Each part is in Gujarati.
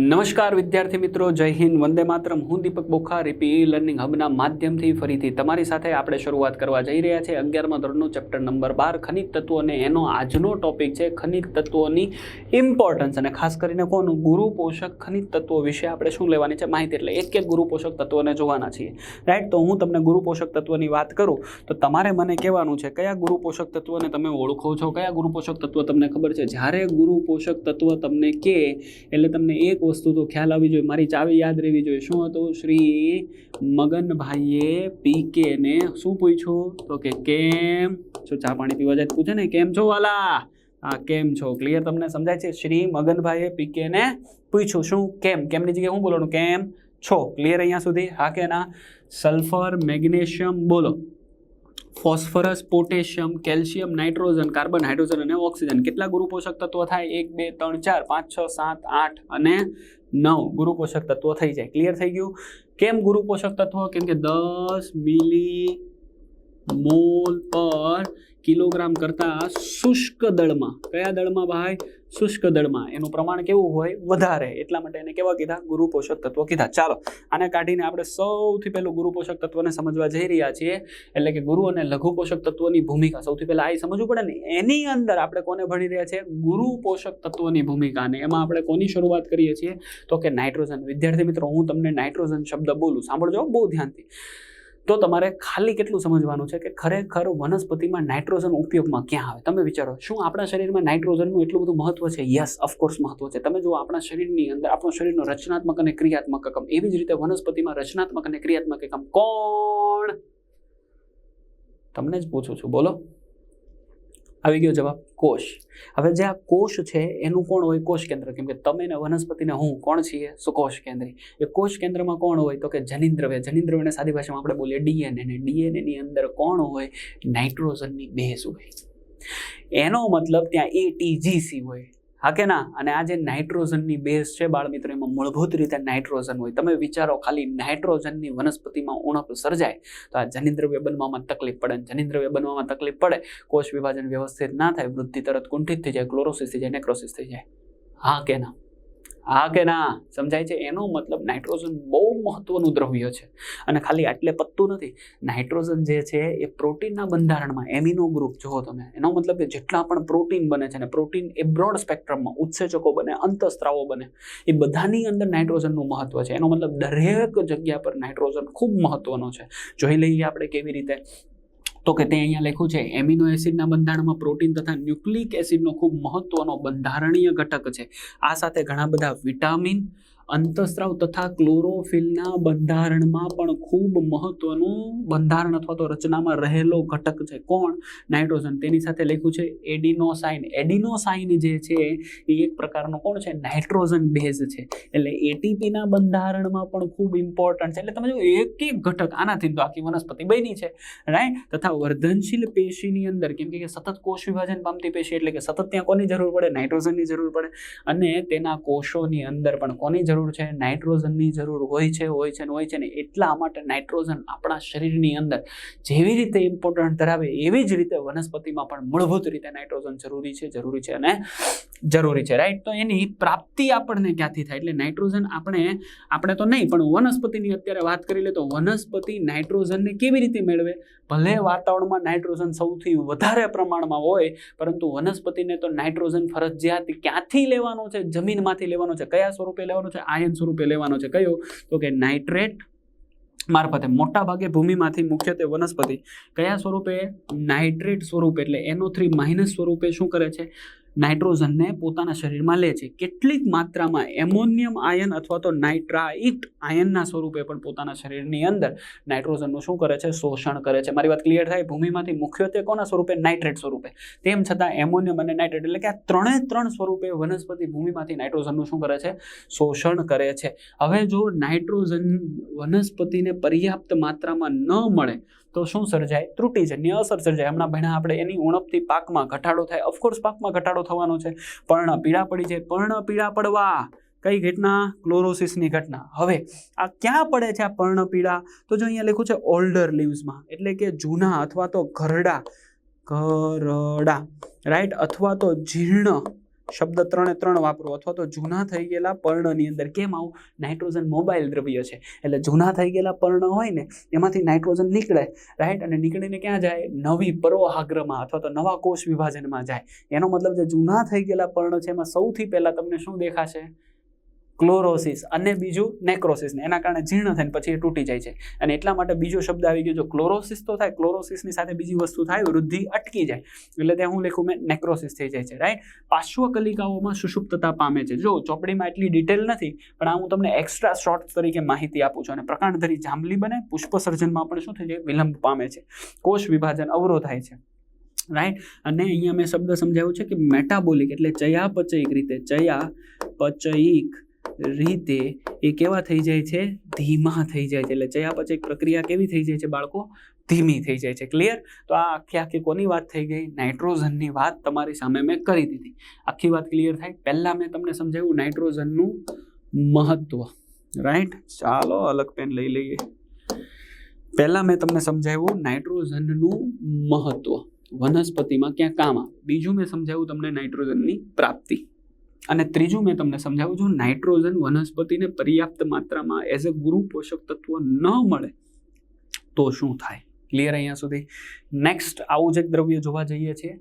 નમસ્કાર વિદ્યાર્થી મિત્રો, જય હિન્દ, વંદે માતરમ. હું દીપક બોખા રીપી લર્નિંગ હબના માધ્યમથી ફરીથી તમારી સાથે આપણે શરૂઆત કરવા જઈ રહ્યા છે અગિયારમાં ધોરણનું ચેપ્ટર નંબર બાર, ખનિજ તત્વો અને એનો આજનો ટોપિક છે ખનિજ તત્વોની ઇમ્પોર્ટન્સ અને ખાસ કરીને કોનું ગુરુ પોષક ખનિજ તત્વો વિશે આપણે શું લેવાની છે માહિતી? એટલે એક એક ગુરુ પોષક તત્વોને જોવાના છીએ. રાઈટ તો હું તમને ગુરુ પોષક તત્વોની વાત કરું, તો તમારે મને કહેવાનું છે, કયા ગુરુ પોષક તત્વોને તમે ઓળખો છો? કયા ગુરુ પોષક તત્વો તમને ખબર છે? જ્યારે ગુરુ પોષક તત્વ તમને કે એટલે તમને એક વસ્તુ તો ખ્યાલ આવી જોઈએ. મારી ચાવી યાદ રહેવી જોઈએ. શું હતું? શ્રી મગનભાઈએ પીકે ને શું પૂછ્યું? તો કે, કેમ શું ચા પાણી પીવા જાય? પૂછે ને, કેમ છો વાલા? હા, કેમ છો? ક્લિયર તમને સમજાય છે? શ્રી મગનભાઈએ પીકે ને પૂછ્યું, શું? કેમ? કેમની જગ્યાએ શું બોલવાનું કેમ છો? ક્લિયર અહીંયા સુધી? હા કે ના? સલ્ફર મેગ્નેશિયમ બોલો. Phosphorus, potassium, calcium, nitrogen, carbon, hydrogen અને ઓક્સિજન. કેટલા ગુરુ પોષક તત્વો થાય? એક, બે, ત્રણ, ચાર, પાંચ, છ, સાત, આઠ અને નવ ગુરુ પોષક તત્વો થઈ જાય. ક્લિયર થઈ ગયું? કેમ ગુરુ પોષક તત્વો? કેમ કે દસ મિલી મોલ પર કિલોગ્રામ કરતાં શુષ્ક દળમાં. કયા દળમાં ભાઈ? શુષ્ક દળમાં એનું પ્રમાણ કેવું હોય વધારે, એટલા માટે એને કેવા કીધા? ગુરુ પોષક તત્વો કીધા. ચાલો, આને કાઢીને આપણે સૌથી પહેલું ગુરુ પોષક તત્વને સમજવા જઈ રહ્યા છીએ. એટલે કે ગુરુ અને લઘુ પોષક તત્વોની ભૂમિકા. સૌથી પહેલા આ સમજવું પડે ને? એની અંદર આપણે કોને ભણી રહ્યા છીએ? ગુરુ પોષક તત્વોની ભૂમિકા. અને એમાં આપણે કોની શરૂઆત કરીએ છીએ? તો કે નાઇટ્રોજન. વિદ્યાર્થી મિત્રો, હું તમને નાઇટ્રોજન શબ્દ બોલું. સાંભળજો બહુ ધ્યાનથી. તો તમારે ખાલી કેટલું સમજવાનું છે કે ખરેખર વનસ્પતિમાં નાઇટ્રોજન ઉપયોગમાં ક્યાં આવે? તમે વિચારો, શું આપણા શરીરમાં નાઇટ્રોજનનું એટલું બધું મહત્વ છે? યસ ઓફકોર્સ મહત્વ છે. તમે જો આપણા શરીરની અંદર, આપણો શરીરનો રચનાત્મક અને ક્રિયાત્મક એકમ. એવી જ રીતે વનસ્પતિમાં રચનાત્મક અને ક્રિયાત્મક એકમ કોણ? તમને જ પૂછું છું. બોલો. આવી ગયો જવાબ કોષ હવે જે આ કોષ છે, એનું કોણ હોય? કોષ કેન્દ્ર. કેમ કે તમે ને વનસ્પતિને હું કોણ છીએ? સુકોષ કેન્દ્રી. એ કોષ કેન્દ્રમાં કોણ હોય? તો કે જનિન્દ્રવ્ય જનિન્દ્રવ્યને સાદી ભાષામાં આપણે બોલીએ ડીએનએ. ને ડીએનએ ની અંદર કોણ હોય? નાઇટ્રોજનની બેઝ હોય. એનો મતલબ ત્યાં એટીજીસી હોય. હા કે ના? અને આ જે નાઇટ્રોજનની બેઝ છે બાળમિત્રો, એમાં મૂળભૂત રીતે નાઇટ્રોજન હોય. તમે વિચારો, ખાલી નાઇટ્રોજનની વનસ્પતિમાં ઉણપ સર્જાય, તો આ જનિન્દ્રવ્ય બનવામાં તકલીફ પડે. જનિન્દ્રવ્ય બનવામાં તકલીફ પડે, કોષ વિભાજન વ્યવસ્થિત ના થાય, વૃદ્ધિ તરત કુંઠિત થઈ જાય, ક્લોરોસિસ થઈ જાય, નેક્રોસિસ થઈ જાય. હા કે ના? હા કે ના? સમજાય છે? એનો મતલબ નાઇટ્રોજન બહુ મહત્વનું દ્રવ્ય છે. અને ખાલી આટલે પત્તું નથી. નાઇટ્રોજન જે છે એ પ્રોટીનના બંધારણમાં એમિનો ગ્રુપ, જુઓ તમે. એનો મતલબ કે જેટલા પણ પ્રોટીન બને છે ને, પ્રોટીન એ બ્રોડ સ્પેક્ટ્રમમાં ઉત્સેચકો બને, અંતસ્ત્રાવો બને, એ બધાની અંદર નાઇટ્રોજનનું મહત્વ છે. એનો મતલબ દરેક જગ્યા પર નાઇટ્રોજન ખૂબ મહત્વનો છે. જોઈ લઈએ આપણે કેવી રીતે તો કે તે અહીંયા લખ્યું છે, એમિનો એસિડના બંધારણમાં પ્રોટીન તથા ન્યુક્લિક એસિડનો ખૂબ મહત્વનો બંધારણીય ઘટક છે. આ સાથે ઘણા બધા વિટામિન અંતસ્ત્રાવ તથા ક્લોરોફિલના બંધારણમાં પણ ખૂબ મહત્વનું બંધારણ અથવા તો રચનામાં રહેલો ઘટક છે. કોણ? નાઇટ્રોજન. તેની સાથે લખ્યું છે એડિનોસાઇન. એડિનોસાઇન જે છે, એ એક પ્રકારનો કોણ છે? નાઇટ્રોજન બેઝ છે. એટલે એટીપીના બંધારણમાં પણ ખૂબ ઇમ્પોર્ટન્ટ છે. એટલે તમે જો એક એક ઘટક, આનાથી તો આખી વનસ્પતિ બની છે. રાઈટ? તથા વર્ધનશીલ પેશીની અંદર, કેમ કે સતત કોષ વિભાજન પામતી પેશી, એટલે કે સતત ત્યાં કોની જરૂર પડે? નાઇટ્રોજનની જરૂર પડે. અને તેના કોષોની અંદર પણ કોની જરૂર છે, નાઇટ્રોજનની જરૂર હોય છે હોય છે ને હોય છે ને એટલા માટે નાઇટ્રોજન આપણા શરીરની અંદર જેવી રીતે ઇમ્પોર્ટન્ટ ધરાવે એવી જ રીતે વનસ્પતિમાં પણ મૂળભૂત રીતે નાઇટ્રોજન જરૂરી છે જરૂરી છે અને જરૂરી છે રાઈટ તો એની પ્રાપ્તિ આપણને ક્યાંથી થાય? એટલે નાઇટ્રોજન આપણે આપણે તો નહીં, પણ વનસ્પતિની અત્યારે વાત કરી લે તો વનસ્પતિ નાઇટ્રોજનને કેવી રીતે મેળવે? ભલે વાતાવરણમાં નાઇટ્રોજન સૌથી વધારે પ્રમાણમાં હોય, પરંતુ વનસ્પતિને તો નાઇટ્રોજન ફરજિયાત ક્યાંથી લેવાનો છે? જમીનમાંથી લેવાનું છે? કયા સ્વરૂપે લેવાનું છે? આયન સ્વરૂપે લેવાનો છે. કયો? તો કે નાઇટ્રેટ મારફતે. મોટા ભાગે ભૂમિમાંથી મુખ્યત્વે વનસ્પતિ કયા સ્વરૂપે? નાઇટ્રેટ સ્વરૂપે એટલે એનો થ્રી માઇનસ સ્વરૂપે શું કરે છે? નાઇટ્રોજનને પોતાના શરીરમાં લે છે. કેટલીક માત્રામાં એમોનિયમ આયન અથવા તો નાઇટ્રાઇટ આયનના સ્વરૂપે પણ પોતાના શરીરની અંદર નાઇટ્રોજનનું શું કરે છે? શોષણ કરે છે. મારી વાત ક્લિયર થાય? ભૂમિમાંથી મુખ્યત્વે કોના સ્વરૂપે? નાઇટ્રેટ સ્વરૂપે. તેમ છતાં એમોનિયમ અને નાઇટ્રેટ એટલે કે આ ત્રણે ત્રણ સ્વરૂપે વનસ્પતિ ભૂમિમાંથી નાઇટ્રોજનનું શું કરે છે? શોષણ કરે છે. હવે જો નાઇટ્રોજન વનસ્પતિને પર્યાપ્ત માત્રામાં ન મળે તો શું સર્જાય? ત્રુટિજન્ય અસર સર્જાય. હમણાં ભણ્યા આપણે એની ઉણપથી પાકમાં ઘટાડો થાય. ઓફકોર્સ પાકમાં ઘટાડો થવાનો છે. પર્ણ પીળા પડી જાય. પર્ણ પીળા પડવા. કઈ ઘટના? ક્લોરોસિસની ઘટના. હવે, આ ક્યાં પડે છે આ પર્ણ પીળા? તો જો અહીંયા લખ્યું છે ઓલ્ડર લીવ્સમાં એટલે કે જૂના અથવા તો ઘરડા. ઘરડા. રાઈટ અથવા તો જીર્ણ શબ્દ ત્રણે ત્રણ વાપરો અથવા તો જૂના થઈ ગયેલા પર્ણની અંદર કેમ આવું? નાઇટ્રોજન મોબાઈલ દ્રવ્ય છે. એટલે જૂના થઈ ગયેલા પર્ણ હોય ને, એમાંથી નાઇટ્રોજન નીકળે રાઈટ અને નીકળીને ક્યાં જાય? નવી પરોહાગ્રમાં અથવા તો નવા કોષ વિભાજનમાં જાય. એનો મતલબ જે જૂના થઈ ગયેલા પર્ણ છે, એમાં સૌથી પહેલાં તમને શું દેખાશે? ક્લોરોસિસ અને બીજું નેક્રોસિસને એના કારણે જીર્ણ થઈને પછી એ તૂટી જાય છે. અને એટલા માટે બીજો શબ્દ આવી ગયો જો ક્લોરોસિસ તો થાય, ક્લોરોસિસની સાથે બીજી વસ્તુ થાય, વૃદ્ધિ અટકી જાય. એટલે ત્યાં હું લખું મેં નેક્રોસિસ થઈ જાય છે રાઈટ પાર્શ્વકલિકાઓમાં સુષુપ્તતા પામે છે. જો, ચોપડીમાં એટલી ડિટેલ નથી, પણ આ હું તમને એક્સ્ટ્રા શોર્ટ તરીકે માહિતી આપું છું. અને પ્રકાંડધરી જાંબલી બને, પુષ્પસર્જનમાં પણ શું થઈ જાય વિલંબ પામે છે. કોષ વિભાજન અવરોધાય છે. રાઈટ અને અહીંયા મેં શબ્દ સમજાવ્યું છે કે મેટાબોલિક એટલે ચયાપચયિક રીતે. ચયાપચયિક રીતે એ કેવા થઈ જાય છે? ધીમા થઈ જાય છે. એટલે ચયાપચય પ્રક્રિયા કેવી થઈ જાય છે બાળકો? ધીમી થઈ જાય છે. ક્લિયર તો આ આખી આખી કોની વાત થઈ ગઈ? નાઇટ્રોજનની વાત તમારી સામે મેં કરી દીધી. આખી વાત ક્લિયર થાય? પહેલાં મેં તમને સમજાવ્યું નાઇટ્રોજનનું મહત્વ. રાઈટ ચાલો, અલગ પેન લઈ લઈએ. પહેલાં મેં તમને સમજાવ્યું નાઇટ્રોજનનું મહત્વ. વનસ્પતિમાં ક્યાં કામ આવે? બીજું મેં સમજાવ્યું તમને નાઇટ્રોજનની પ્રાપ્તિ. અને ત્રીજું મેં તમને સમજાવું છું, નાઇટ્રોજન વનસ્પતિને પર્યાપ્ત માત્રામાં એઝ અ ગુરુ પોષક તત્વ ન મળે તો શું થાય? ક્લિયર અહીંયા સુધી? નેક્સ્ટ આવું જ એક દ્રવ્ય જોવા જઈએ છીએ,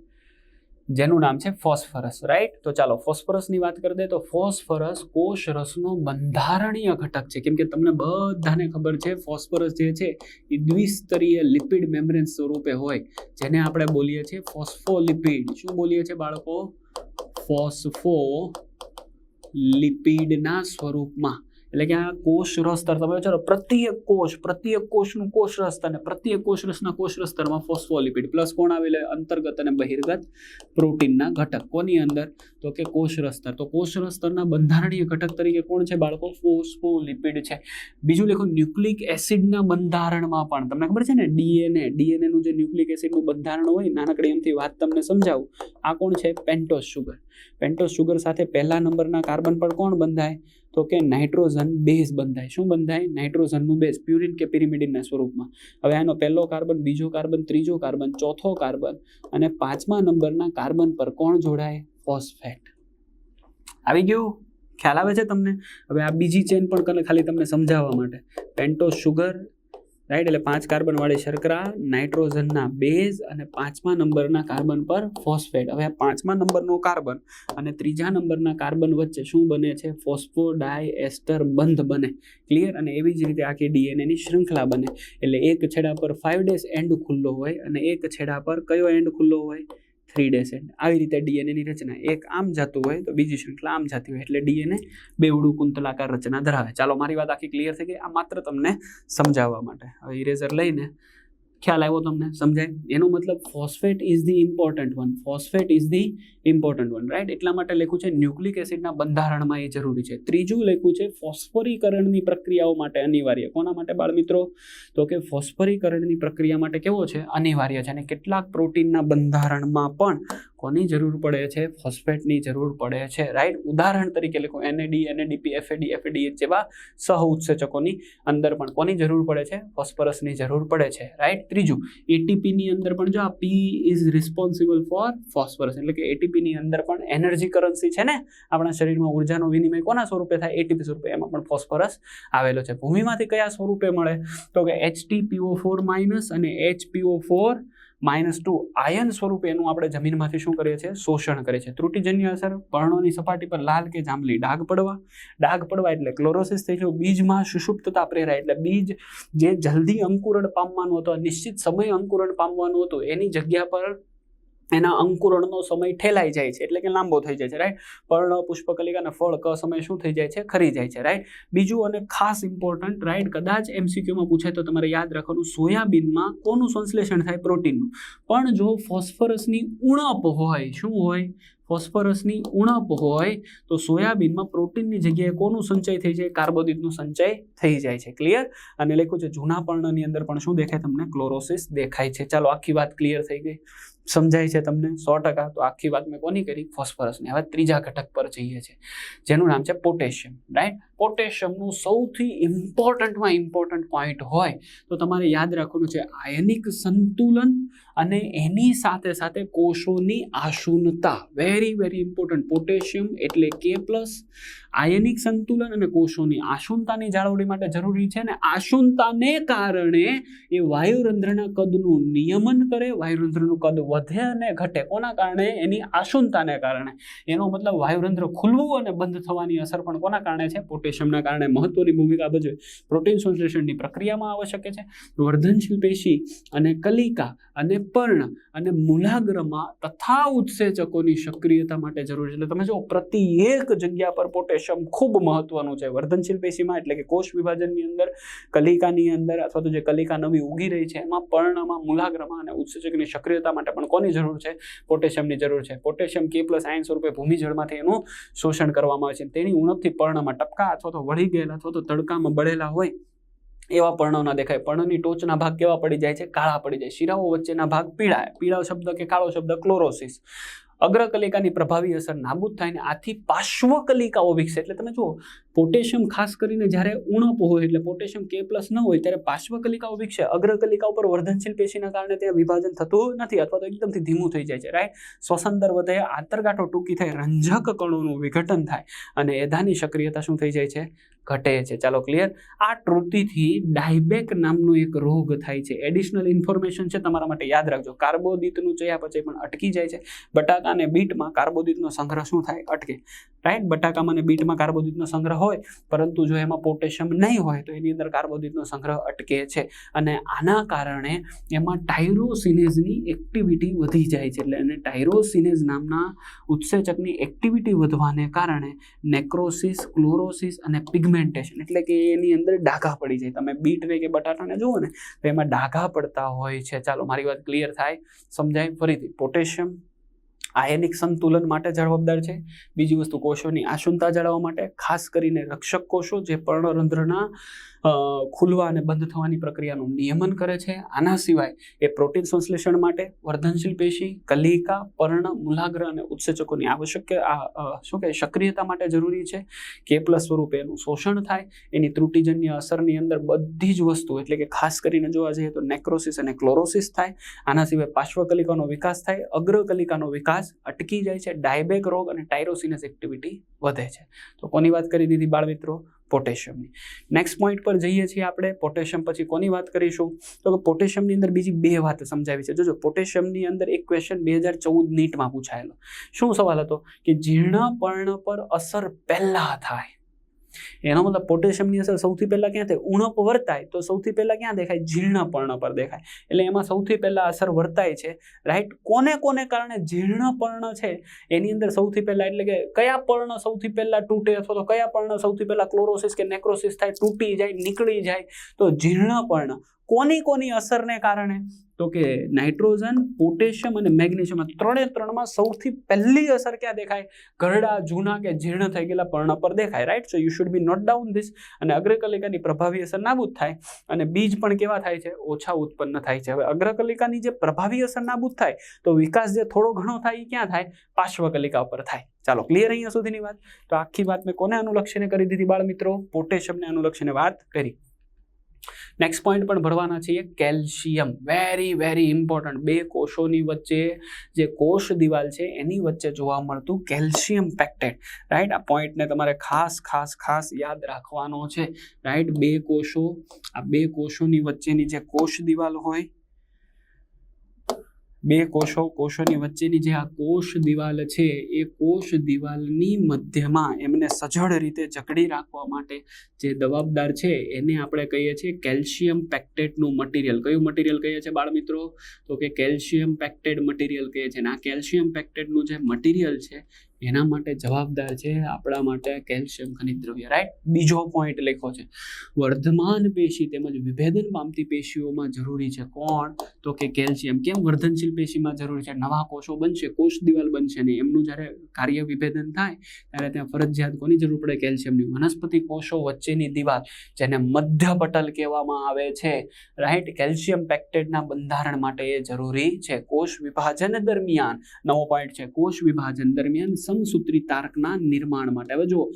જેનું નામ છે ફોસ્ફરસ રાઈટ તો ચાલો, ફોસ્ફરસની વાત કરી દે તો ફોસ્ફરસ કોષરસનો બંધારણીય ઘટક છે. કેમ કે તમને બધાને ખબર છે, ફોસ્ફરસ જે છે, એ દ્વિસ્તરીય લિપિડ મેમ્બ્રેન સ્વરૂપે હોય, જેને આપણે બોલીએ છીએ ફોસ્ફોલિપિડ. શું બોલીએ છીએ બાળકો? ફોસ્ફો લિપિડના સ્વરૂપમાં. એટલે કે આ કોષ રસ્તર તમે ચાલો, પ્રત્યેક કોષ, પ્રત્યેક કોષનું કોષ રસ્તર અને પ્રત્યેક કોષ રસના કોષ રસ્તરમાં ફોસ્ફોલિપિડ પ્લસ કોણ આવેલા અંતર્ગત અને બહિર્ગત પ્રોટીનના ઘટક. કોની અંદર? તો કે કોષ રસ્તર તો કોષ રસ્તરના બંધારણીય ઘટક તરીકે કોણ છે બાળકો? ફોસ્ફોલિપિડ છે. બીજું લેખો ન્યુક્લિક એસિડના બંધારણમાં પણ. તમને ખબર છે ને? ડીએનએ, ડીએનએનું જે ન્યુક્લિક એસિડનું બંધારણ હોય, નાનકડી એમથી વાત તમને સમજાવું. આ કોણ છે? પેન્ટોસ શુગર પેન્ટોસ શુગર સાથે પહેલા નંબરના કાર્બન પર કોણ બંધાય? તો કે નાઇટ્રોજન બેઝ બંધાય. શું બંધાય? નાઇટ્રોજનનું બેઝ, પ્યુરિન કે પિરિમિડિનના સ્વરૂપમાં. હવે આનો પહેલો કાર્બન, બીજો કાર્બન, ત્રીજો કાર્બન, ચોથો કાર્બન અને પાંચમા નંબરના કાર્બન પર કોણ જોડાય? ફોસ્ફેટ. આવી ગયું? ખ્યાલ આવે છે તમને? હવે આ બીજી ચેન પણ ખાલી તમને સમજાવવા માટે. પેન્ટોસ શુગર રાઈટ એટલે પાંચ કાર્બનવાળી શર્કરા નાઇટ્રોજનના બેઝ અને પાંચમા નંબરના કાર્બન પર ફોસ્ફેટ હવે આ પાંચમા નંબરનો કાર્બન અને ત્રીજા નંબરના કાર્બન વચ્ચે શું બને છે? ફોસ્ફોડાયએસ્ટર બંધ બને. ક્લિયર અને એવી જ રીતે આખી ડીએનએની શૃંખલા બને. એટલે એક છેડા પર ફાઇવ ડેઝ એન્ડ ખુલ્લો હોય અને એક છેડા પર કયો એન્ડ ખુલ્લો હોય? થ્રી ડેસ એન્ડ આવી રીતે ડીએનએની રચના. એક આમ જતું હોય તો બીજી શૃંખલા આમ જતી હોય. એટલે ડીએનએ બેવડું કુંતલાકાર રચના ધરાવે. ચાલો, મારી વાત આખી ક્લિયર થઈ ગઈ. આ માત્ર તમને સમજાવવા માટે. હવે ઇરેઝર લઈને ખ્યાલ આવ્યો તમને? સમજાય? એનો મતલબ phosphate is the important one phosphate is the important one right એટલા માટે લખ્યું છે ન્યુક્લિક એસિડના બંધારણમાં એ જરૂરી છે. ત્રીજું લખ્યું છે ફોસ્ફરીકરણની પ્રક્રિયાઓ માટે અનિવાર્ય. કોના માટે બાળ મિત્રો તો કે ફોસ્ફરીકરણની પ્રક્રિયા માટે કેવો છે? અનિવાર્ય છે. અને કેટલાક પ્રોટીનના બંધારણમાં પણ કોની જરૂર પડે છે? ફોસ્ફેટની જરૂર પડે છે. રાઈટ ઉદાહરણ તરીકે લખો. એનએડી એનએડીપી એફએડી એફએડી જેવા સહ ઉત્સેચકોની અંદર પણ કોની જરૂર પડે છે? ફોસ્ફરસની જરૂર પડે છે. રાઈટ ત્રીજું એટીપીની અંદર પણ જો આ P is responsible for phosphorus એટલે કે એટીપીની અંદર પણ એનર્જી કરન્સી છે ને, આપણા શરીરમાં ઉર્જાનો વિનિમય કોના સ્વરૂપે થાય? એટીપી સ્વરૂપે. એમાં પણ ફોસ્ફરસ આવેલો છે. ભૂમિમાંથી કયા સ્વરૂપે મળે? તો કે એચટીપીઓ ફોર માઇનસ અને HPO four minus two ion સ્વરૂપે એનું આપણે જમીનમાંથી શું કરીએ છીએ? શોષણ કરીએ છીએ. ત્રુટિજન્ય અસર, પર્ણોની સપાટી પર લાલ કે જાંબલી ડાઘ પડવા. ડાઘ પડવા એટલે ક્લોરોસિસ થઈ ગયું. બીજમાં સુષુપ્તતા પ્રેરાય એટલે બીજ જે જલ્દી અંકુરણ પામવાનું હતું નિશ્ચિત સમય અંકુરણ પામવાનું હતું, એની જગ્યા પર એના અંકુરણનો સમય ઠેલાઈ જાય છે, એટલે કે લાંબો થઈ જાય છે રાઈટ પર્ણ પુષ્પકલિકાના ફળ ક સમય શું થઈ જાય છે? ખરી જાય છે રાઈટ બીજું અને ખાસ ઇમ્પોર્ટન્ટ રાઈટ કદાચ એમસીક્યુમાં પૂછે તો તમારે યાદ રાખવાનું, સોયાબીનમાં કોનું સંશ્લેષણ થાય? પ્રોટીનનું. પણ જો ફોસ્ફરસની ઉણપ હોય, શું હોય? ફોસ્ફરસની ઉણપ હોય, તો સોયાબીનમાં પ્રોટીનની જગ્યાએ કોનું સંચય થઈ જાય? કાર્બોદિતનું સંચય થઈ જાય છે. ક્લિયર અને લખ્યું છે, જૂના પર્ણની અંદર પણ શું દેખાય? તમને ક્લોરોસિસ દેખાય છે. ચાલો, આખી વાત ક્લિયર થઈ ગઈ. સમજાય છે તમને? સો ટકા. તો આખી વાત મેં કોની કરી? ફોસ્ફરસની. હવે ત્રીજા ઘટક પર જઈએ છીએ. જેનું નામ છે પોટેશિયમ રાઈટ પોટેશિયમનું સૌથી ઇમ્પોર્ટન્ટમાં ઇમ્પોર્ટન્ટ પોઈન્ટ હોય તો તમારે યાદ રાખવાનું છે આયનિક સંતુલન અને એની સાથે સાથે કોષોની આશુનતા. વેરી વેરી ઇમ્પોર્ટન્ટ પોટેશિયમ એટલે કે પ્લસ આયનિક સંતુલન અને કોષોની આશુનતાની જાળવણી માટે જરૂરી છે અને આશુનતાને કારણે એ વાયુરંધ્રના કદનું નિયમન કરે, વાયુરંધ્રનું કદ વધે અને ઘટે. કોના કારણે? એની આશુનતાને કારણે. એનો મતલબ વાયુરંધ્ર ખુલવું અને બંધ થવાની અસર પણ કોના કારણે છે? પોટેશિયમના કારણે મહત્વની ભૂમિકા ભજવે, પ્રોટીન સંશ્લેષણની પ્રક્રિયામાં આવશ્યક છે. વર્ધનશીલ પેશી અને કલિકા અને પર્ણ અને મૂલાગ્રમાં તથા ઉત્સેચકોની સક્રિયતા માટે જરૂરી છે. એટલે તમે જો, પ્રતિ એક જગ્યા પર પોટેશિયમ ખૂબ મહત્વનું છે. વર્ધનશીલ પેશીમાં એટલે કે કોષ વિભાજનની અંદર, કલિકાની અંદર અથવા તો જે કલિકા નવી ઉગી રહી છે, એમાં પર્ણમાં મૂલાગ્રમાં અને ઉત્સેચકની સક્રિયતા માટે પણ કોની જરૂર છે? પોટેશિયમની જરૂર છે. પોટેશિયમ કે પ્લસ આયન સ્વરૂપે ભૂમિજળમાંથી એનું શોષણ કરવામાં આવે છે. તેની ઉણપથી પર્ણમાં ટપકા અથવા તો વળી ગયેલા અથવા તો તડકામાં બળેલા હોય એવા પર્ણો ના દેખાય. પર્ણની ટોચના ભાગ કેવા પડી જાય છે? કાળા પડી જાય. શિરાઓ વચ્ચેના ભાગ પીળા પીળા શબ્દ કે કાળો શબ્દ? ક્લોરોસિસ. અગ્રકલિકાની પ્રભાવી અસર નાબૂદ થાય ને આથી પાર્શ્વકલિકાઓ વિકસે. એટલે તમે જુઓ પોટેશિયમ ખાસ કરીને જ્યારે ઉણપ હોય એટલે પોટેશિયમ કે પ્લસ ન હોય ત્યારે પાર્શ્વકલિકા ઊભી છે. અગ્રકલિકા ઉપર વર્ધનશીલ પેશીના કારણે ત્યાં વિભાજન થતું નથી અથવા તો એકદમથી ધીમું થઈ જાય છે રાઈટ શ્વસન દર વધે, આંતરગાંઠો ટૂંકી થાય, રંજક કણોનું વિઘટન થાય અને એધાની સક્રિયતા શું થઈ જાય છે? ઘટે છે. ચાલો ક્લિયર આ ત્રુટિથી ડાયબેક નામનો એક રોગ થાય છે. એડિશનલ ઇન્ફોર્મેશન છે, તમારા માટે યાદ રાખજો. કાર્બોદિતનું ચયાપચય પણ અટકી જાય છે. બટાકા અને બીટમાં કાર્બોદિતનો સંગ્રહ શું થાય? અટકે રાઈટ બટાકામાં અને બીટમાં કાર્બોદિતનો સંગ્રહ હોય, પરંતુ જો એમાં પોટેશિયમ નહીં હોય, તો એની અંદર કાર્બોદિતનો સંગ્રહ અટકે છે. અને આના કારણે એમાં ટાયરોસિનેઝની એક્ટિવિટી વધી જાય છે. એટલે અને ટાયરોસિનેઝ નામના ઉત્સેચકની એક્ટિવિટી વધવાને કારણે નેક્રોસિસ ક્લોરોસિસ અને પિગમેન્ટેશન એટલે કે એની અંદર ડાઘા પડી જાય. તમે બીટને કે બટાટાને જુઓ ને, તો એમાં ડાઘા પડતા હોય છે. ચાલો, મારી વાત ક્લિયર થાય. સમજાય? ફરીથી, પોટેશિયમ આયનિક સંતુલન માટે જવાબદાર છે. બીજી વસ્તુ, કોષોની આશુનતા જાળવવા માટે, ખાસ કરીને રક્ષક કોષો જે પર્ણરંધ્રના ખુલવા અને બંધ થવાની પ્રક્રિયાનું નિયમન કરે છે. આના સિવાય એ પ્રોટીન સંશ્લેષણ માટે વર્ધનશીલ પેશી, કલિકા, પર્ણ, મૂલાગ્ર અને ઉત્સેચકોની આવશ્યક શું કે સક્રિયતા માટે જરૂરી છે. કે પ્લસ સ્વરૂપે એનું શોષણ થાય, એની ત્રુટિજન્ય અસરની અંદર બધી જ વસ્તુ, એટલે કે ખાસ કરીને જોવા જઈએ તો નેક્રોસિસ અને ક્લોરોસિસ થાય. આના સિવાય પાર્શ્વકલિકાનો વિકાસ થાય, અગ્રકલિકાનો વિકાસ અટકી જાય છે, ડાયબેક રોગ અને ટાયરોસિનસ એક્ટિવિટી વધે છે. તો કોની વાત કરી દીધી બાળ મિત્રો પોટેશિયમની. નેક્સ્ટ પોઈન્ટ પર જઈએ છીએ આપણે. પોટેશિયમ પછી કોની વાત કરીશું? તો કે પોટેશિયમની અંદર બીજી બે વાત સમજાવી છે. જોજો, પોટેશિયમની અંદર એક ક્વેશ્ચન બે હજાર ચૌદ નીટમાં પૂછાયેલો. શું સવાલ હતો? કે જીર્ણ પર્ણ પર અસર પહેલાં થાય. એનો મતલબ પોટેશિયમની અસર સૌથી પહેલા ક્યાં થાય? ઉણપ વર્તાય તો સૌથી પહેલાં ક્યાં દેખાય? જીર્ણપર્ણ પર દેખાય. એટલે એમાં સૌથી પહેલા અસર વર્તાય છે. રાઈટ કોને કોને કારણે જીર્ણપર્ણ છે? એની અંદર સૌથી પહેલાં એટલે કે કયા પર્ણ સૌથી પહેલાં તૂટે અથવા તો કયા પર્ણ સૌથી પહેલાં ક્લોરોસિસ કે નેક્રોસિસ થાય? તૂટી જાય, નીકળી જાય તો જીર્ણ પર્ણ કોની કોની અસરને કારણે? તો કે નાઇટ્રોજન, પોટેશિયમ અને મેગ્નેશિયમ ત્રણે ત્રણમાં સૌથી પહેલી અસર ક્યાં દેખાય? ઘરડા, જૂના કે જીર્ણ થઈ ગયેલા પર્ણ પર દેખાય right so you should be note down this અને અગ્રકલિકાની પ્રભાવી અસર નાબૂદ થાય. અને બીજ પણ કેવા થાય છે? ઓછા ઉત્પન્ન થાય છે. હવે અગ્રકલિકાની જે પ્રભાવી અસર નાબૂદ થાય, તો વિકાસ જે થોડો ઘણો થાય એ ક્યાં થાય? પાર્શ્વકલિકા ઉપર થાય. ચાલો ક્લિયર અહીંયા સુધીની વાત? તો આખી વાત મેં કોને અનુલક્ષીને કરી દીધી બાળ મિત્રો પોટેશિયમને અનુલક્ષીને વાત કરી. નેક્સ્ટ પોઈન્ટ પણ ભરવાના છીએ, કેલ્શિયમ. વેરી વેરી ઇમ્પોર્ટન્ટ બે કોષોની વચ્ચે જે કોષ દિવાલ છે, એની વચ્ચે જોવા મળતું કેલ્શિયમ પેક્ટેટ. રાઈટ આ પોઈન્ટને તમારે ખાસ ખાસ ખાસ યાદ રાખવાનો છે. રાઈટ બે કોષો, આ બે કોષોની વચ્ચેની જે કોષ દિવાલ હોય બે કોષો, કોષોની વચ્ચેની જે આ કોષ દિવાલ છે, એ કોષ દિવાલની મધ્યમાં એમને સજળ રીતે જકડી રાખવા માટે જે દવાબદાર છે, એને આપણે કહીએ છીએ કેલ્શિયમ પેક્ટેટનું મટીરિયલ. કયું મટીરિયલ કહીએ છીએ બાળ મિત્રો તો કે કેલ્શિયમ પેક્ટેડ મટીરિયલ કહીએ છીએ. અને આ કેલ્શિયમ પેક્ટેડનું જે મટીરિયલ છે એના માટે જવાબદાર છે આપણા માટે કેલ્શિયમ ખનિજ દ્રવ્ય રાઈટ બીજો પોઈન્ટ લખ્યો છે, વર્ધમાન પેશી તેમજ વિભેદન પામતી પેશીઓમાં જરૂરી છે કોણ? તો કે કેલ્શિયમ. કેમ વર્ધનશીલ પેશીમાં જરૂરી છે? નવા કોષો બનશે, કોષ દિવાલ બનશે નહીં. એમનું જ્યારે કાર્ય વિભેદન થાય, ત્યારે ત્યાં ફરજિયાત કોની જરૂર પડે? કેલ્શિયમની. વનસ્પતિ કોષો વચ્ચેની દિવાલ, જેને મધ્ય પટલ કહેવામાં આવે છે રાઈટ કેલ્શિયમ પેક્ટેટના બંધારણ માટે એ જરૂરી છે. કોષ વિભાજન દરમિયાન, નવો પોઈન્ટ છે, કોષ વિભાજન દરમિયાન સમસૂત્રી તારકના નિર્માણ માટે. હવે જો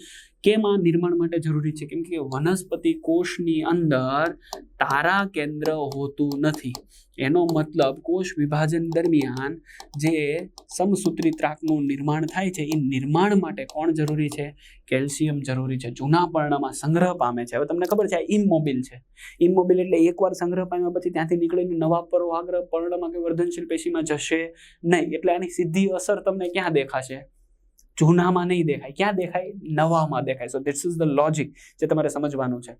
કેમ આ નિર્માણ માટે જરૂરી છે? કેમ કે વનસ્પતિ કોષની અંદર તારા કેન્દ્ર હોતું નથી. એનો મતલબ કોષ વિભાજન દરમિયાન જે સમસૂત્રી ત્રાકનું નિર્માણ થાય છે એ નિર્માણ માટે કોણ જરૂરી છે? કેલ્શિયમ જરૂરી છે. જૂના પર્ણમાં સંગ્રહ પામે છે. હવે તમને ખબર છે, આ ઇમોબિલ છે. ઇમોબિલ એટલે એકવાર સંગ્રહ પામ્યા પછી ત્યાંથી નીકળીને નવા પરોઆગ્રહ પર્ણમાં કે વર્ધનશીલ પેશીમાં જશે નહીં. એટલે આની સીધી અસર તમને ક્યાં દેખાશે? જૂનામાં નહીં દેખાય. ક્યાં દેખાય? નવામાં દેખાય. So this is the logic જે તમારે સમજવાનું છે.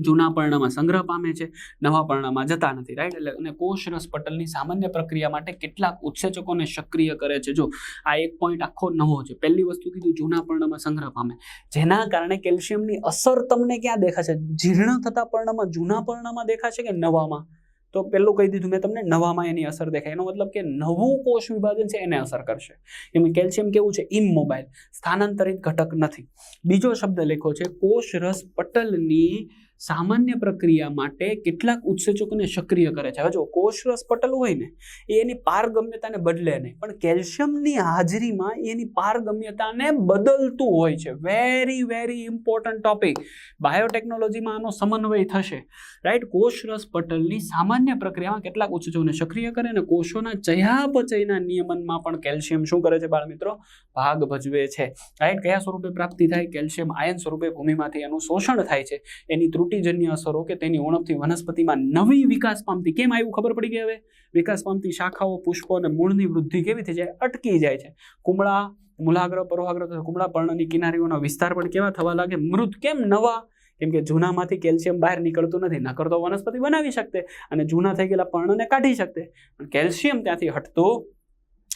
જૂના પર્ણમાં સંગ્રહ પામે છે, નવા પર્ણમાં જતા નથી રાઈટ એટલે અને કોષરસ પટલની સામાન્ય પ્રક્રિયા માટે કેટલાક ઉત્સેચકોને સક્રિય કરે છે. જો આ એક પોઈન્ટ આખો નવો છે. પહેલી વસ્તુ કીધું, જૂના પર્ણમાં સંગ્રહ પામે. જેના કારણે કેલ્શિયમની અસર તમને ક્યાં દેખાશે? જીર્ણ થતા પર્ણમાં, જૂના પર્ણમાં દેખાશે કે નવામાં? તો પેલું કહી દીધું મેં તમને, નવામાં એની અસર દેખાય. એનો મતલબ કે નવું કોષ વિભાજન છે એને અસર કરશે. એમાં કેલ્શિયમ કેવું છે? ઇમોબાઇલ સ્થાનાંતરિત ઘટક નથી. બીજો શબ્દ લખ્યો છે કોષ રસ પટલની સામાન્ય પ્રક્રિયા માટે કેટલાક ઉત્સેચકોને સક્રિય કરે છે. હવે જો કોષરસ પટલ હોય ને, એ એની પારગમ્યતાને બદલે નહીં, પણ કેલ્શિયમની હાજરીમાં એની પારગમ્યતાને બદલતું હોય છે. વેરી વેરી ઇમ્પોર્ટન્ટ ટોપિક બાયોટેકનોલોજીમાં આનો સમન્વય થશે. રાઈટ કોષરસ પટલની સામાન્ય પ્રક્રિયામાં કેટલાક ઉત્સેચકોને સક્રિય કરે અને કોષોના ચયાપચયના નિયમનમાં પણ કેલ્શિયમ શું કરે છે બાળ મિત્રો ભાગ ભજવે છે. આયન કયા સ્વરૂપે પ્રાપ્તિ થાય? કેલ્શિયમ, આયન સ્વરૂપે ભૂમિમાંથી એનું શોષણ થાય છે. એની ત્રુટિજન્ય અસરો કે તેની ઉણપથી વનસ્પતિમાં નવી વિકાસ પામતી કેમ આવ્યું ખબર પડી ગઈ હવે? વિકાસ પામતી શાખાઓ, પુષ્પો અને મૂળની વૃદ્ધિ કેવી થઈ જાય? અટકી જાય છે. કુમળા, મૂલાગ્ર, પરોહાગ્ર તથા કુમળા પર્ણની કિનારીઓનો વિસ્તાર પણ કેવા થવા લાગે? મૃત કેમ નવા? કેમ કે જૂનામાંથી કેલ્શિયમ બહાર નીકળતું નથી. નકર તો વનસ્પતિ બનાવી શકતે અને જૂના થઈ ગયેલા પર્ણને કાઢી શકતે. પણ કેલ્શિયમ ત્યાંથી હટતું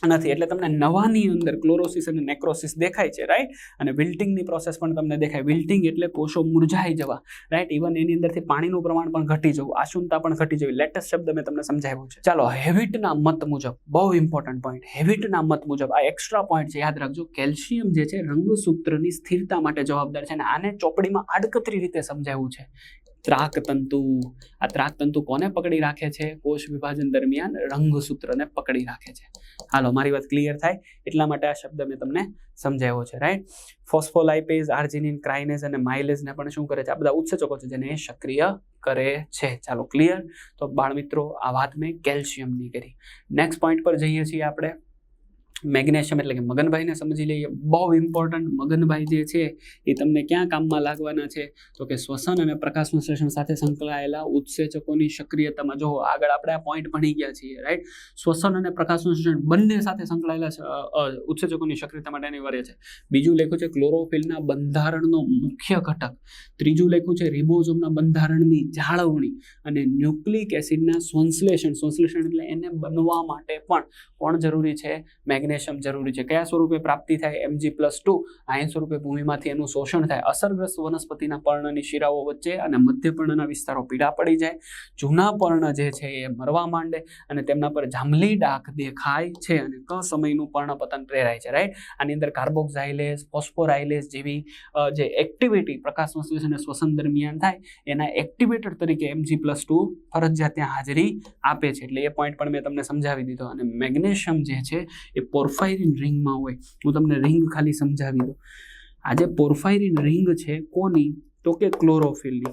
નથી એટલે તમને નવાની અંદર ક્લોરોસિસ અને નેક્રોસિસ દેખાય છે રાઈટ અને વિલ્ટિંગની પ્રોસેસ પણ તમને દેખાય. વિલ્ટિંગ એટલે કોષો મુરઝાઈ જવા રાઈટ ઇવન એની અંદરથી પાણીનું પ્રમાણ પણ ઘટી જવું આશુનતા પણ ઘટી જવી. લેટેસ્ટ શબ્દ મેં તમને સમજાવ્યું છે. ચાલો, હેવિટના મત મુજબ, બહુ ઇમ્પોર્ટન્ટ પોઈન્ટ હેવિટના મત મુજબ, આ એક્સ્ટ્રા પોઈન્ટ છે, યાદ રાખજો. કેલ્શિયમ જે છે, રંગસૂત્રની સ્થિરતા માટે જવાબદાર છે અને આને ચોપડીમાં આડકતરી રીતે સમજાવ્યું છે. ત્રાકતંતુ, આ ત્રાકતંતુ કોને પકડી રાખે છે? કોષ વિભાજન દરમિયાન રંગસૂત્રને પકડી રાખે છે. હાલો, મારી વાત ક્લિયર થાય? એટલા માટે આ શબ્દ મેં તમને સમજાવ્યો છે રાઈટ ફોસ્ફોલાઇપેઝ, આર્જિનિન ક્રાઇનેઝ અને માઇલેઝને પણ શું કરે છે? આ બધા ઉત્સેચકો છે જેને સક્રિય કરે છે. ચાલો ક્લિયર તો બાળ મિત્રો આ વાત મેં કેલ્શિયમની કરી. નેક્સ્ટ પોઈન્ટ પર જઈએ છીએ આપણે. મેગ્નેશિયમ એટલે કે મગનભાઈને સમજી લઈએ. બહુ ઇમ્પોર્ટન્ટ મગનભાઈ જે છે એ તમને ક્યાં કામમાં લાગવાના છે? તો કે શ્વસન અને પ્રકાશ સંશ્લેષણ સાથે સંકળાયેલા ઉત્સેચકોની સક્રિયતામાં. જો આગળ આપણે આ પોઈન્ટ ભણી ગયા છીએ રાઈટ શ્વસન અને પ્રકાશ સંશ્લેષણ બંને સાથે સંકળાયેલા ઉત્સેચકોની સક્રિયતા માટે અનિવાર્ય છે. બીજું લેખું છે ક્લોરોફિલના બંધારણનો મુખ્ય ઘટક. ત્રીજું લેખું છે રિબોઝોમના બંધારણની જાળવણી અને ન્યુક્લિક એસિડના સંશ્લેષણ. સંશ્લેષણ એટલે એને બનવા માટે પણ કોણ જરૂરી છે? મેગ્નેશિયમ જરૂરી છે. કયા સ્વરૂપે પ્રાપ્તિ થાય? MG plus two. આયન સ્વરૂપે ભૂમિમાંથી એનું શોષણ થાય. અસરગ્રસ્ત વનસ્પતિના પર્ણની શિરાઓ વચ્ચે અને મધ્ય પર્ણના વિસ્તારો પીડા પડી જાય. જૂના પર્ણ જે છે એ મરવા માંડે અને તેમના પર જાંબલી ડાક દેખાય છે અને ક સમયનું પર્ણપતન પ્રેરાય છે. રાઈટ? આની અંદર કાર્બોક્સાઇલેસ ફોસ્ફોરાઇલેસ જેવી જે એક્ટિવિટી પ્રકાશ સંશ્લેષણ અને શ્વસન દરમિયાન થાય, એના એક્ટિવેટર તરીકે એમજી પ્લસ ટુ ફરજિયાત ત્યાં હાજરી આપે છે. એટલે એ પોઈન્ટ પણ મેં તમને સમજાવી દીધો. અને મેગ્નેશિયમ જે છે એ પોર્ફાયરિન રિંગમાં હોય. હું તમને રિંગ ખાલી સમજાવી દઉં. આ જે પોર્ફાયરિન રિંગ છે કોની? તો કે ક્લોરોફિલની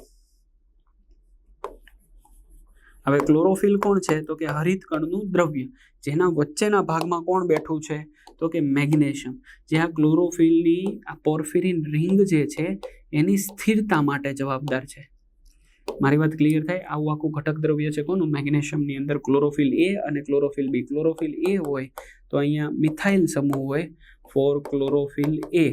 હવે ક્લોરોફિલ કોણ છે? તો કે હરિત કણનું દ્રવ્ય. જેના વચ્ચેના ભાગમાં કોણ બેઠું છે? તો કે મેગ્નેશિયમ. જે આ ક્લોરોફિલની આ પોર્ફિરિન રિંગ જે છે, એની સ્થિરતા માટે જવાબદાર છે. મારી વાત ક્લિયર થાય? આવું આખું ઘટક દ્રવ્ય છે કોનું? મેગ્નેશિયમની અંદર ક્લોરોફિલ એ અને ક્લોરોફિલ બી ક્લોરોફિલ એ હોય તો અહીંયા મિથાઇલ સમૂહ હોય ફોર ક્લોરોફિલ એ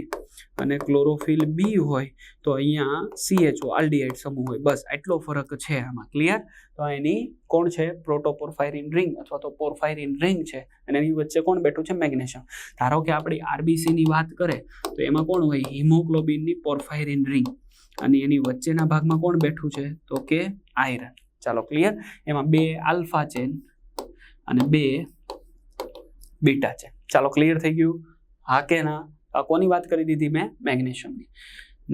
અને ક્લોરોફિલ બી હોય તો અહીંયા સીએચઓ આલ્ડીહાઇડ સમૂહ હોય. બસ, આટલો ફરક છે આમાં. ક્લિયર તો એની કોણ છે? પ્રોટોપોરફાયરિન રિંગ અથવા તો પોરફાયરિન રિંગ છે. અને એની વચ્ચે કોણ બેઠું છે? મેગ્નેશિયમ. ધારો કે આપણી આરબીસીની વાત કરે, તો એમાં કોણ હોય? હિમોગ્લોબિનની પોરફાયરિન રિંગ અને એની વચ્ચેના ભાગમાં કોણ બેઠું છે? તો કે આયરન. ચાલો ક્લિયર એમાં બે આલ્ફા ચેન અને બે બીટા ચેન ચાલો ક્લિયર થઈ ગયું? હા કે ના? કોની વાત કરી દીધી મેં? મેગ્નેશિયમની.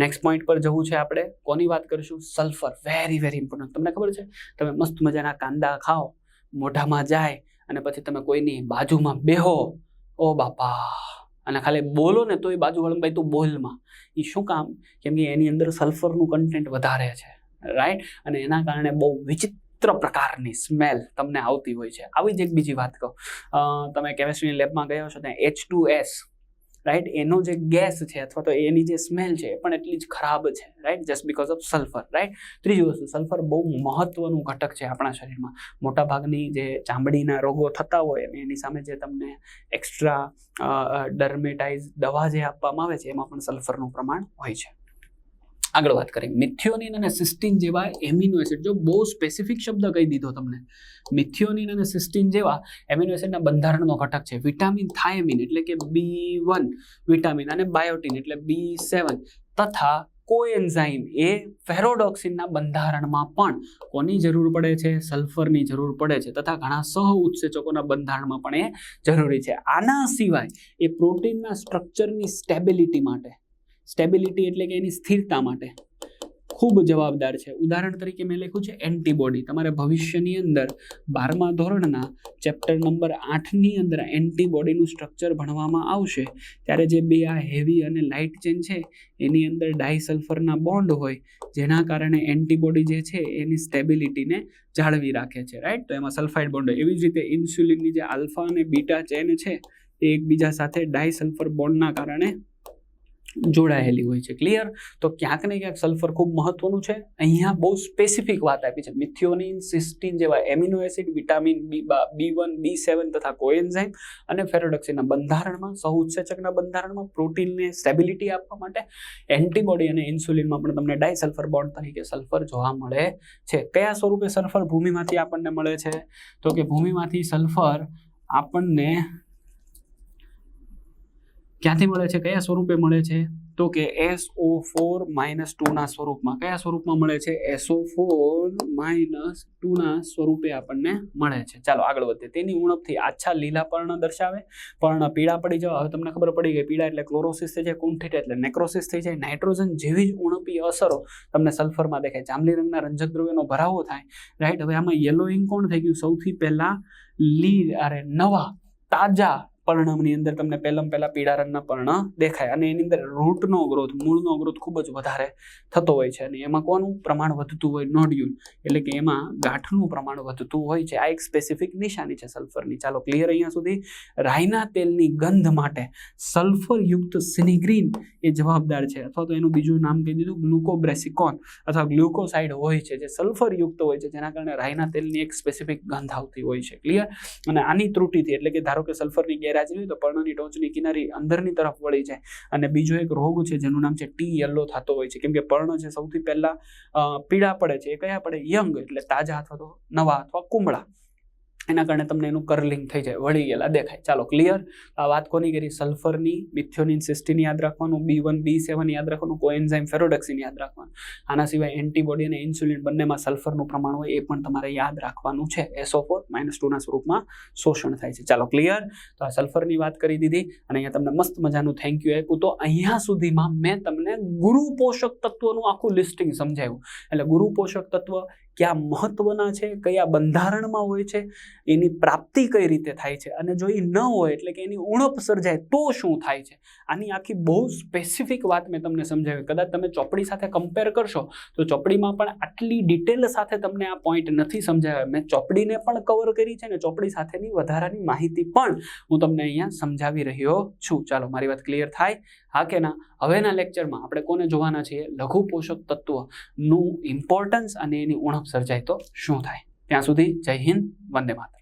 નેક્સ્ટ પોઈન્ટ પર જવું છે આપણે. કોની વાત કરીશું? સલ્ફર વેરી વેરી ઇમ્પોર્ટન્ટ તમને ખબર છે? તમે મસ્ત મજાના કાંદા ખાઓ, મોઢામાં જાય અને પછી તમે કોઈની બાજુમાં બેહો. ઓ બાપા! અને ખાલી બોલો ને તો એ બાજુવાળા ભાઈ તું બોલમાં. એ શું કામ? કેમ કે એની અંદર સલ્ફરનું કન્ટેન્ટ વધારે છે રાઈટ અને એના કારણે બહુ વિચિત્ર પ્રકારની સ્મેલ તમને આવતી હોય છે. આવી જ એક બીજી વાત કહું. તમે કેમેસ્ટ્રીની લેબમાં ગયો છો ત્યાં એચ ટુ એસ રાઈટ એનો જે ગેસ છે અથવા તો એની જે સ્મેલ છે એ પણ એટલી જ ખરાબ છે right just because of sulphur right ત્રીજી વસ્તુ સલ્ફર બહુ મહત્વનું ઘટક છે આપણા શરીરમાં. મોટાભાગની જે ચામડીના રોગો થતા હોય અને એની સામે જે તમને એક્સ્ટ્રા ડર્મેટાઇઝ દવા જે આપવામાં આવે છે, એમાં પણ સલ્ફરનું પ્રમાણ હોય છે. આગળ વાત કરીએ. મિથિયોનિન અને સિસ્ટીન જેવા એમિનો એસિડ. જો બહુ સ્પેસિફિક શબ્દ કહી દીધો તમને. મિથિયોનિન અને સિસ્ટીન જેવા એમિનો એસિડના બંધારણનો ઘટક છે. વિટામિન થાયમિન એટલે કે બી વન વિટામિન અને બાયોટિન એટલે બી સેવન તથા કોએન્ઝાઇમ એ ફેરોડોક્સિનના બંધારણમાં પણ કોની જરૂર પડે છે? સલ્ફરની જરૂર પડે છે તથા ઘણા સહ ઉત્સેચકોના બંધારણમાં પણ એ જરૂરી છે. આના સિવાય એ પ્રોટીનના સ્ટ્રક્ચરની સ્ટેબિલિટી માટે સ્ટેબિલિટી એટલે કે એની સ્થિરતા માટે. ખૂબ જવાબદાર છે. ઉદાહરણ તરીકે મેં લખ્યું છે એન્ટીબોડી. તમારે ભવિષ્યની અંદર બારમા ધોરણના ચેપ્ટર નંબર આઠની અંદર એન્ટીબોડીનું સ્ટ્રક્ચર ભણવામાં આવશે, ત્યારે જે બે આ હેવી અને લાઇટ ચેન છે, એની અંદર ડાયસલ્ફરના બોન્ડ હોય, જેના કારણે એન્ટીબોડી જે છે, એની સ્ટેબિલિટીને જાળવી રાખે છે રાઈટ તો એમાં સલ્ફાઇડ બોન્ડ હોય. એવી જ રીતે ઇન્સ્યુલિનની જે આલ્ફા અને બીટા ચેન છે એ એકબીજા સાથે ડાયસલ્ફર બોન્ડના કારણે જોડાયેલી હોય છે. ક્લિયર તો ક્યાંક ને ક્યાંક સલ્ફર ખૂબ મહત્વનું છે. અહીંયા બહુ સ્પેસિફિક વાત આપી છે. મિથિયોનિન સિસ્ટીન જેવા amino acid vitamin B B one B seven તથા કોએન્ઝાઇમ અને ફેરોડક્સિનના બંધારણમાં સહઉત્સેચકના બંધારણમાં પ્રોટીનને સ્ટેબિલિટી આપવા માટે એન્ટીબોડી અને ઇન્સ્યુલિનમાં પણ તમને ડાયસલ્ફર બોન્ડ તરીકે સલ્ફર જોવા મળે છે. કયા સ્વરૂપે સલ્ફર ભૂમિમાંથી આપણને મળે છે? તો કે ભૂમિમાંથી સલ્ફર આપણને ક્યાંથી મળે છે? કયા સ્વરૂપે મળે છે? તો કે એસ ઓ ફોર માઇનસ ટુના સ્વરૂપમાં. કયા સ્વરૂપમાં મળે છે? એસઓ ફોર માઇનસ ટુના સ્વરૂપે આપણને મળે છે. ચાલો આગળ વધીએ. તેની ઉણપથી આછા લીલા પર્ણ દર્શાવે. પર્ણ પીળા પડી જવા. હવે તમને ખબર પડી ગઈ, પીળા એટલે ક્લોરોસિસ થઈ જાય કુંઠિત એટલે નેક્રોસિસ થઈ જાય. નાઇટ્રોજન જેવી જ ઉણપી અસરો તમને સલ્ફરમાં દેખાય. જાંબલી રંગના રંજક દ્રવ્યનો ભરાવો થાય. રાઈટ હવે આમાં યલોઇંગ કોણ થઈ ગયું? સૌથી પહેલાં લી અરે નવા, તાજા પર્ણમની અંદર તમને પહેલાં પહેલાં પીળા રંગના પર્ણ દેખાય અને એની અંદર રૂટનો ગ્રોથ મૂળનો ગ્રોથ ખૂબ જ વધારે થતો હોય છે અને એમાં કોનું પ્રમાણ વધતું હોય? નોડ્યુલ. એટલે કે એમાં ગાંઠનું પ્રમાણ વધતું હોય છે. આ એક સ્પેસિફિક નિશાની છે સલ્ફરની ચાલો ક્લિયર અહીંયા સુધી. રાઈના તેલની ગંધ માટે સલ્ફરયુક્ત સિનિગ્રીન એ જવાબદાર છે. અથવા તો એનું બીજું નામ કહી દીધું ગ્લુકોબ્રેસિકોન અથવા ગ્લુકોસાઇડ હોય છે, જે સલ્ફરયુક્ત હોય છે. જેના કારણે રાઈના તેલની એક સ્પેસિફિક ગંધ આવતી હોય છે. ક્લિયર અને આની ત્રુટિથી, એટલે કે ધારો કે સલ્ફરની ગેરહાજરી હોય તો પર્ણની ટોચની કિનારી અંદરની તરફ વળી જાય. અને બીજો એક રોગ છે જેનું નામ છે ટી યલો થતો હોય છે. કેમ કે પર્ણ છે સૌથી પહેલા પીળા પડે છે એ કયા પડે? યંગ એટલે તાજા અથવા તો નવા અથવા કુમળા. એના કારણે તમને એનું કર્લિંગ થઈ જાય, વળી ગયેલા દેખાય. ચાલો ક્લિયર આ વાત કોની કરી? સલ્ફરની મિથ્યોનિન સિસ્ટીન યાદ રાખવાનું બી વન બી સેવન યાદ રાખવાનું કોએન્ઝાઇમ ફેરોડક્સિન યાદ રાખવાનું. આના સિવાય એન્ટીબોડી અને ઇન્સ્યુલિન બંનેમાં સલ્ફરનું પ્રમાણ હોય એ પણ તમારે યાદ રાખવાનું છે. એસો ફોર માઇનસ ટુના સ્વરૂપમાં શોષણ થાય છે. ચાલો ક્લિયર તો આ સલ્ફરની વાત કરી દીધી અને અહીંયા તમને મસ્ત મજાનું થેન્ક યુ આપ્યું. તો અહીંયા સુધીમાં મેં તમને ગુરુ પોષક તત્વોનું આખું લિસ્ટિંગ સમજાવ્યું. એટલે ગુરુ પોષક તત્વ કયા મહત્વના છે, કયા બંધારણમાં હોય છે, એની પ્રાપ્તિ કઈ રીતે થાય છે? અને જો એ ન હોય એટલે કે એની ઉણપ સર્જાય તો શું થાય છે? આની આખી બહુ સ્પેસિફિક વાત મેં તમને સમજાવી. કદાચ તમે ચોપડી સાથે કમ્પેર કરશો, તો ચોપડીમાં પણ આટલી ડિટેલ સાથે તમને આ પોઈન્ટ નથી સમજાવ્યા મેં ચોપડીને પણ કવર કરી છે ને ચોપડી સાથેની વધારાની માહિતી પણ હું તમને અહીંયા સમજાવી રહ્યો છું. ચાલો, મારી વાત ક્લિયર થાય. હા કે ના હવેના લેક્ચરમાં આપણે કોને જોવાના છીએ? લઘુ પોષક તત્વનું ઇમ્પોર્ટન્સ અને એની ઉણપ સર્જાય તો શું થાય? ત્યાં સુધી જય હિન્દ, વંદે માતરમ.